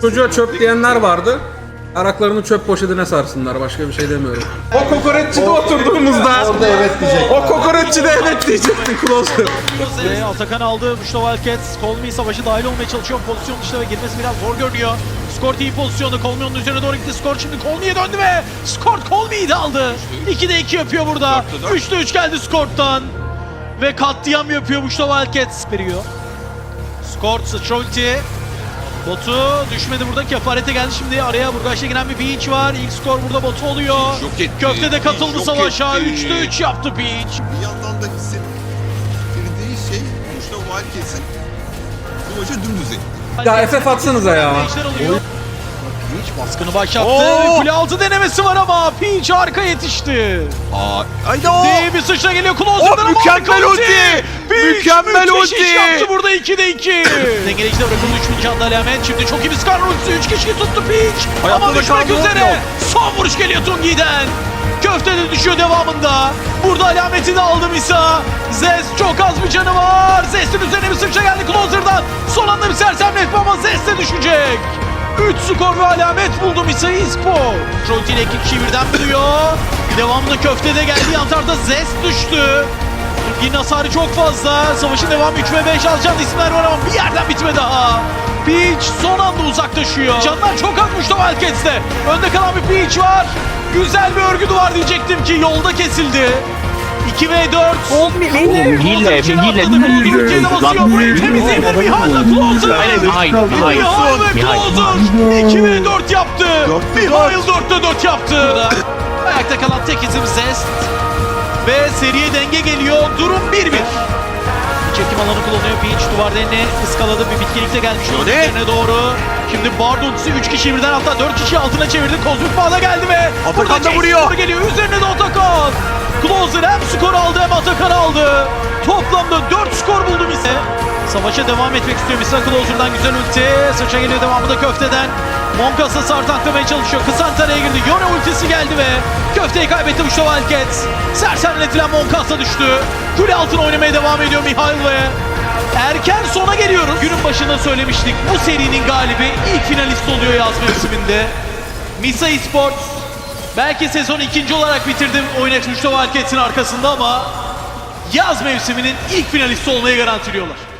Çocuğa çöp diyenler vardı. Araklarını çöp poşetine sarsınlar. Başka bir şey demiyorum. O kokoreççide oturduğumuzda Orada evet diyecek. o kokoreççide evet diyecektin Closer. Ve Atakan aldı. Muşta Wildcats. Colmy savaşı dahil olmaya çalışıyor. Pozisyon dışında ve girmesi biraz zor görünüyor. Skort iyi pozisyonda. Colmy onun üzerine doğru gitti. Skort şimdi Colmy'ye döndü ve Skort Colmy'yi de aldı. 2'de 2 yapıyor burada. 3'te 3 geldi Skort'tan. Ve katliam yapıyor Muşta Wildcats veriyor. Skort sıçrolti. Botu düşmedi burada. Kefarete geldi şimdi. Araya Burgaç'ta giren bir Beach var. İlk skor burada Botu oluyor. Yok etti. Köfte de katıldı Yok savaşa. etti. 3'te 3 yaptı Beach. Bir yandan da hissettirdiği şey Muş'ta Wildcats'in bu maçı dümdüz etti. Ya FF atsanıza ya. Oluyor. Peach baskını başlattı. Kule altı denemesi var ama Peach arka yetişti. Aa, haydi o! Diye bir sıçra geliyor Closer'dan ama mükemmel harika ulti! Mükemmel müthiş ulti! iş yaptı burada 2'de 2. Dengeleyicide bırakıldı 3000 canlı alamet. Şimdi çok iyi bir Skarner ultisi 3 kişiyi tuttu Peach. Ama düşmek üzere. yok. Son vuruş geliyor Tungi'den. Köfte de düşüyor devamında. Burada alameti de aldı Misa. Zez çok az bir canı var. Zez'in üzerine bir sıçra geldi Closer'dan. Son anda bir sersemletme ama Zez de düşecek. 3 skor ve alamet buldu Misa Espor. Trollti ile iki kişi birden buluyor. Devamında köfte de geldi. Yan tarafta Zez düştü. Yine hasarı çok fazla. Savaşın devamı 3 ve 5 alacağın isimler var ama bir yerden bitme daha. Peach son anda uzaklaşıyor. Canlar çok atmış da Wildcats'te. Önde kalan bir Peach var. Güzel bir örgü duvar diyecektim ki yolda kesildi. 2 ve 4. Hile, hile, Ülkeyi de basıyor. Burayı temizleyebilir Mihal'la Closer. Hayır, hayır. Mihail ve. Closer 2 ve 4 yaptı. Mihail 4'te 4 yaptı. Ayakta kalan tek isim Zest. Ve seriye denge geliyor. Durum 1-1. Çekim alanı kullanıyor Peach. Duvar denine ıskaladı. Bir bitkilikte gelmiş üzerine doğru. Şimdi Bard ultisi 3 kişi birden hatta 4 kişi altına çevirdi. Kozmik Bağ'da geldi ve Atakan burada da vuruyor. geliyor. Üzerine de Atakan. Closer hem skor aldı hem Atakan aldı. Toplamda 4 skor buldu Mise. Savaşa devam etmek istiyor Mise. Closer'dan güzel ulti. Sıçra geliyor devamında köfteden. Monkas'a sartaklamaya çalışıyor. Kısantara'ya girdi. Yone ultisi geldi ve köfteyi kaybetti bu Wildcats. Sersemletilen Monkas'a düştü. Kule altına oynamaya devam ediyor Mihail ve erken sona geliyoruz. Günün başında söylemiştik. Bu serinin galibi ilk finalist oluyor yaz mevsiminde. Misa Esports belki sezon ikinci olarak bitirdim oynatmıştı Wildcats'in arkasında ama yaz mevsiminin ilk finalisti olmayı garantiliyorlar.